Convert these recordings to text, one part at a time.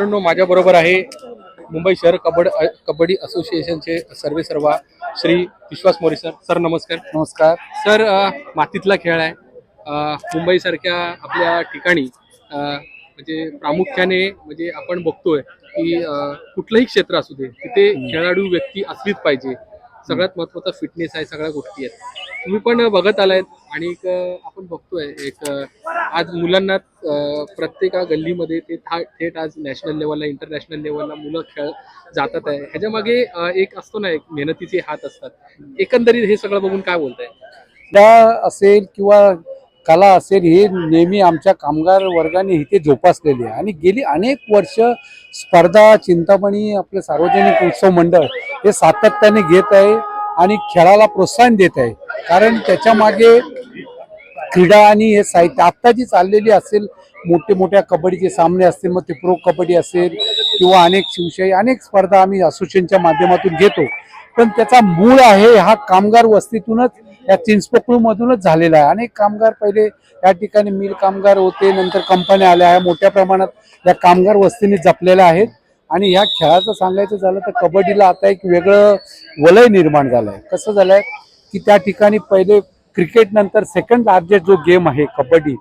मित्रांनो माझ्या बरोबर आहे मुंबई शहर कबड कबड्डी असोसिएशनचे सर्वे सर्वा श्री विश्वास मोरे सर. सर नमस्कार. नमस्कार. सर अ, मातीतला खेळ आहे. अ, मुंबईसारख्या आपल्या ठिकाणी अ, म्हणजे प्रामुख्याने म्हणजे आपण बघतोय की अ, कुठलंही क्षेत्र असू दे तिथे खेळाडू व्यक्ती असलीच पाहिजे. सगळ्यात महत्त्वाचा फिटनेस आहे सगळ्या गोष्टी आहेत. तुम्ही पण बघत आलायत आणि एक अ, आपण बघतोय एक अ, आज मुलांना प्रत्येका प्रत्येक गल्लीमध्ये ते था- थेट आज नॅशनल लेवलला इंटरनॅशनल लेवलला मुलं खेळ जातात आहे. ह्याच्या मागे एक असतो ना एक मेहनतीचे हात असतात. एकंदरीत हे सगळं बघून काय बोलताय? क्रीडा असेल किंवा कला असेल हे नेहमी आमच्या कामगार वर्गाने इथे जोपासलेली आहे. आणि गेली अनेक वर्ष स्पर्धा चिंतामणी आपलं सार्वजनिक उत्सव मंडळ हे सातत्याने घेत आहे आणि खेळाला प्रोत्साहन देत आहे. कारण त्याच्यामागे क्रीडा आणि हे साहित्य आत्ता जी चाललेली असेल मोठे मोठ्या कबड्डीचे सामने असतील मग ते प्रो कबड्डी असेल किंवा अनेक शिवशाही अनेक स्पर्धा आम्ही असोसिएशनच्या माध्यमातून घेतो. पण त्याचा मूळ आहे हा कामगार वस्तीतूनच या चिंचपोकळूमधूनच झालेला आहे. अनेक कामगार पहिले या ठिकाणी मिल कामगार होते नंतर कंपन्या आल्या आहे मोठ्या प्रमाणात या कामगार वस्तीने जपलेल्या आहेत. आणि ह्या खेळाचं सांगायचं झालं तर कबड्डीला आता एक वेगळं वलय निर्माण झालं आहे कसं झालं आहे की त्या ठिकाणी पहिले क्रिकेट नंतर सेकंड लार्जेस्ट जो गेम आहे कबड्डी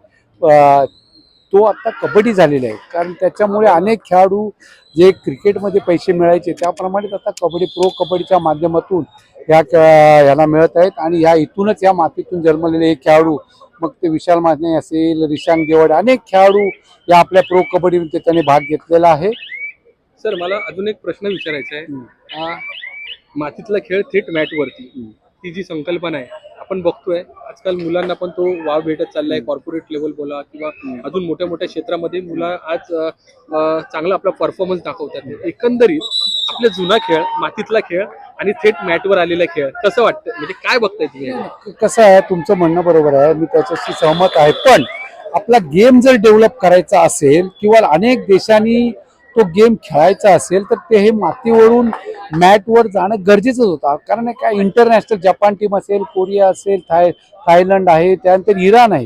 तो आता कबड्डी झालेला आहे. कारण त्याच्यामुळे अनेक खेळाडू जे क्रिकेटमध्ये पैसे मिळायचे त्याप्रमाणेच आता कबड्डी प्रो कबड्डीच्या माध्यमातून ह्या ह्याला मिळत आहेत. आणि ह्या इथूनच या मातीतून जन्मलेले हे खेळाडू मग ते विशाल माने असेल रिशांक देवड अनेक खेळाडू या आपल्या प्रो कबड्डीमध्ये त्यांनी भाग घेतलेला आहे. सर मला अजून एक प्रश्न विचारायचा आहे. मातीतला खेळ थेट मॅटवरती. ती जी संकल्पना आहे आपण बघतोय आजकाल मुलांना पण तो वाव भेटत चाललाय. कॉर्पोरेट लेवल बोला किंवा अजून मोठ्या मोठ्या क्षेत्रामध्ये मुलं आज चांगला आपला परफॉर्मन्स दाखवतात. एकंदरीत आपला जुना खेळ मातीतला खेळ आणि थेट मॅटवर आलेला खेळ कसं वाटतं म्हणजे काय बघताय तुम्ही? कसं आहे तुमचं म्हणणं बरोबर आहे. मी त्याच्याशी सहमत आहे. पण आपला गेम जर डेव्हलप करायचा असेल किंवा अनेक देशांनी तो गेम खेळायचा असेल तर ते हे मातीवरून मॅटवर जाणं गरजेचंच होतं. कारण काय इंटरनॅशनल जपान टीम असेल कोरिया असेल थाय थायलंड आहे त्यानंतर इराण आहे.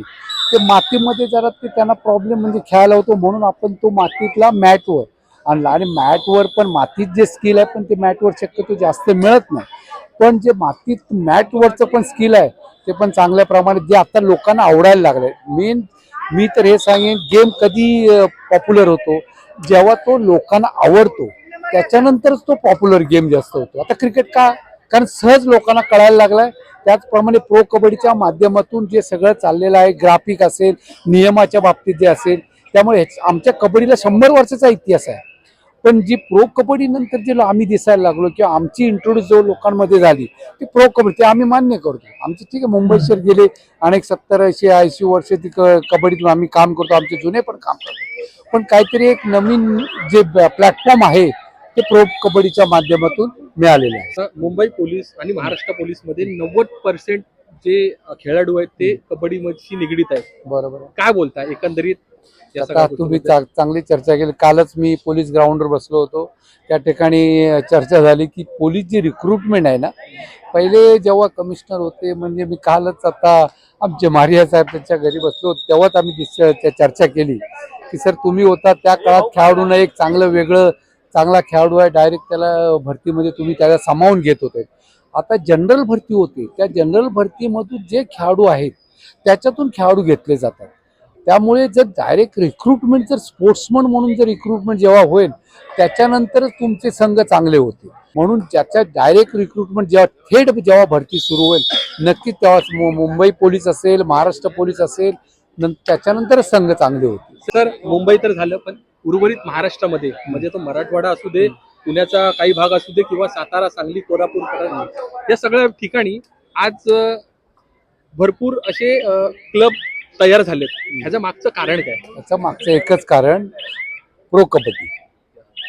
ते मातीमध्ये जरा ते त्यांना प्रॉब्लेम म्हणजे खेळायला होतो म्हणून आपण तो मातीतला मॅटवर आणला आणि मॅटवर पण मातीत जे स्किल आहे पण ते मॅटवर शक्यतो जास्त मिळत नाही. पण जे मातीत मॅटवरचं पण स्किल आहे ते पण चांगल्या प्रमाणात जे आता लोकांना आवडायला लागलंय. मेन मी तर हे सांगेन गेम कधी पॉप्युलर होतो? जेव्हा तो लोकांना आवडतो त्याच्यानंतरच तो पॉप्युलर गेम जास्त होतो. आता क्रिकेट का? कारण सहज लोकांना कळायला लागलाय. त्याचप्रमाणे प्रो कबड्डीच्या माध्यमातून जे सगळं चाललेलं आहे ग्राफिक असेल नियमाच्या बाबतीत जे असेल त्यामुळे हेच- आमच्या कबड्डीला शंभर वर्षाचा इतिहास आहे. पण जी प्रो कबड्डी नंतर जे आम्ही दिसायला लागलो किंवा आमची इंट्रोड्यूस जो लोकांमध्ये झाली ती प्रो कबड्डी ते आम्ही मान्य करतो. आमचे ठीक आहे मुंबई शहर गेले अनेक सत्तर ऐंशी ऐंशी वर्ष ती क- कबड्डीतून आम्ही काम करतो आमचे जुने पण काम करतो. पण काहीतरी एक नवीन जे प्लॅटफॉर्म आहे ते प्रो कबड्डीच्या माध्यमातून मिळालेलं आहे. मुंबई पोलीस आणि महाराष्ट्र पोलीसमध्ये नव्वद पर्सेंट जे खेळाडू आहेत ते कबड्डीशी निगडीत आहेत. बरोबर. काय बोलताय? एकंदरीत आता तुम्ही चांगली चर्चा केली. कालच मी पोलीस ग्राउंडवर बसलो होतो. त्या ठिकाणी चर्चा झाली की पोलीस जी रिक्रुटमेंट आहे ना पहिले जेव्हा कमिशनर होते म्हणजे मी कालच आता आमचे मारिया साहेब त्यांच्या घरी बसलो. तेव्हाच आम्ही चर्चा केली. की सर तुम्ही होता त्या काळात खेळाडूंना एक चांगलं वेगळं चांगला खेळाडू आहे डायरेक्ट त्याला भरतीमध्ये तुम्ही त्याला सामावून घेत होते. आता जनरल भरती होते. त्या जनरल भरतीमधून जे खेळाडू आहेत त्याच्यातून खेळाडू घेतले जातात. त्यामुळे जर डायरेक्ट रिक्रुटमेंट जर स्पोर्ट्समन म्हणून जर रिक्रुटमेंट जेव्हा होईल त्याच्यानंतरच तुमचे संघ चांगले होते म्हणून ज्याच्या डायरेक्ट रिक्रुटमेंट जेव्हा थेट जेव्हा भरती सुरू होईल नक्कीच तेव्हा मु- मुंबई पोलीस असेल महाराष्ट्र पोलीस असेल त्याच्यानंतरच संघ चांगले होते. तर मुंबई तर झालं पण उर्वरित महाराष्ट्रामध्ये म्हणजे तो मराठवाडा असू दे पुण्याचा काही भाग असू दे किंवा सातारा सांगली कोल्हापूर या सगळ्या ठिकाणी आज भरपूर असे क्लब तयार झालेत. ह्याच्या मागचं कारण काय? याचं मागचं एकच कारण प्रो कबड्डी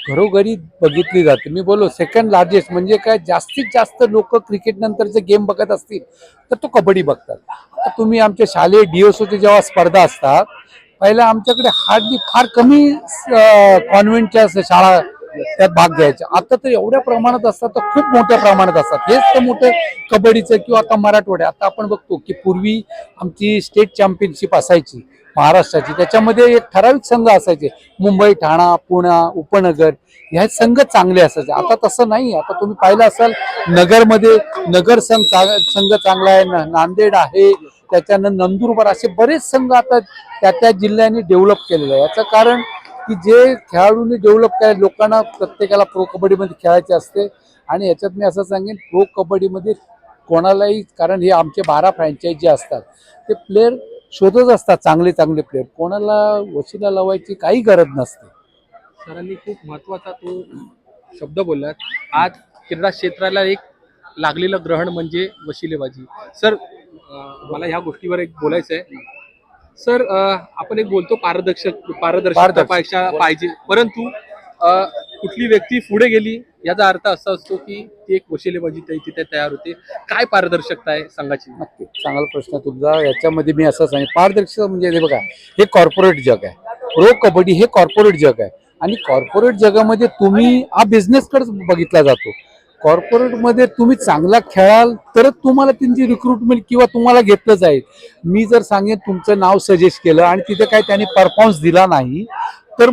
घरोघरी बघितली जाते. मी बोलो सेकंड लार्जेस्ट म्हणजे काय जास्तीत जास्त लोक क्रिकेट नंतरचे गेम बघत असतील तर तो कबड्डी बघतात. तुम्ही आमच्या शालेय डीओसोची जेव्हा स्पर्धा असतात पहिला आमच्याकडे हार्डली फार कमी कॉन्व्हेंटच्या शाळा त्यात भाग घ्यायच्या. आता तर एवढ्या प्रमाणात असतात तर खूप मोठ्या प्रमाणात असतात. हेच तर मोठं कबड्डीचं किंवा आता मराठवाड्या आता आपण बघतो की पूर्वी आमची स्टेट चॅम्पियनशिप असायची महाराष्ट्राची. त्याच्यामध्ये एक ठराविक संघ असायचे मुंबई ठाणा पुणे उपनगर ह्या संघ चांगले असायचे. आता तसं नाही आता तुम्ही पाहिलं असाल नगरमध्ये नगर संघ संघ चांगला आहे नांदेड आहे त्याच्यानं नंदुरबार असे बरेच संघ आता त्या त्या जिल्ह्यांनी डेव्हलप केलेले आहे याचं कारण की जे खेळाडूंनी डेव्हलप केलं लोकांना प्रत्येकाला प्रो कबड्डीमध्ये खेळायचे असते. आणि याच्यात मी असं सांगेन प्रो कबड्डीमध्ये कोणालाही कारण हे आमचे बारा फ्रँचायजी जे असतात. ते प्लेअर शोधत असतात चांगले चांगले प्लेअर कोणाला वशिला लावायची काही गरज नसते. सरांनी खूप महत्त्वाचा तो शब्द बोललात. आज क्रीडा क्षेत्राला एक लागलेलं ग्रहण म्हणजे वशिलेबाजी. सर मला ह्या गोष्टीवर एक बोलायचं आहे सर आपण एक बोलतो पारदर्शक पारदर्शकता पारदर्शक. पाहिजे पाहिजे. परंतु कुठली व्यक्ती पुढे गेली याचा अर्थ असा असतो की ती एक वशिलेबाजी ते- तिथे तयार होते. काय पारदर्शकता आहे संघाची नक्की. चांगला प्रश्न तुमचा. याच्यामध्ये मी असं सांगेन पारदर्शकता म्हणजे हे बघा हे कॉर्पोरेट जग आहे. प्रो कबड्डी हे कॉर्पोरेट जग आहे. आणि कॉर्पोरेट जगामध्ये तुम्ही हा बिझनेसकडेच बघितला जातो. कॉर्पोरेटमध्ये तुम्ही चांगला खेळाल तरच तुम्हाला त्यांची रिक्रुटमेंट किंवा तुम्हाला घेतलं जाईल. मी जर सांगेन तुमचं नाव सजेस्ट केलं आणि तिथे काय त्यांनी परफॉर्मन्स दिला नाही तर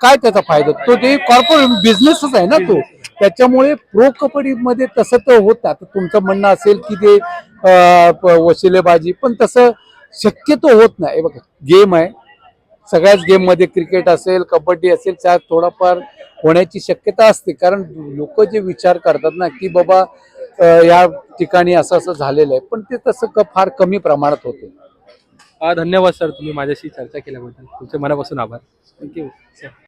काय त्याचा फायदा? तो ते कॉर्पोरेट बिझनेसच आहे ना तो. त्याच्यामुळे प्रो कबड्डीमध्ये तसं तर होतं. तुमचं म्हणणं असेल की ते वशिलेबाजी पण तसं शक्यतो होत नाही. बघा गेम आहे. सगळ्याच गेममध्ये क्रिकेट असेल कबड्डी असेल त्यात थोडाफार होण्याची शक्यता असते. कारण लोक जे विचार करतात ना की बाबा या ठिकाणी असं असं झालेलं आहे. पण ते तसं क- फार कमी प्रमाणात होते. धन्यवाद सर तुम्ही माझ्याशी चर्चा केल्याबद्दल. तुमचे मनापासून आभार. थँक्यू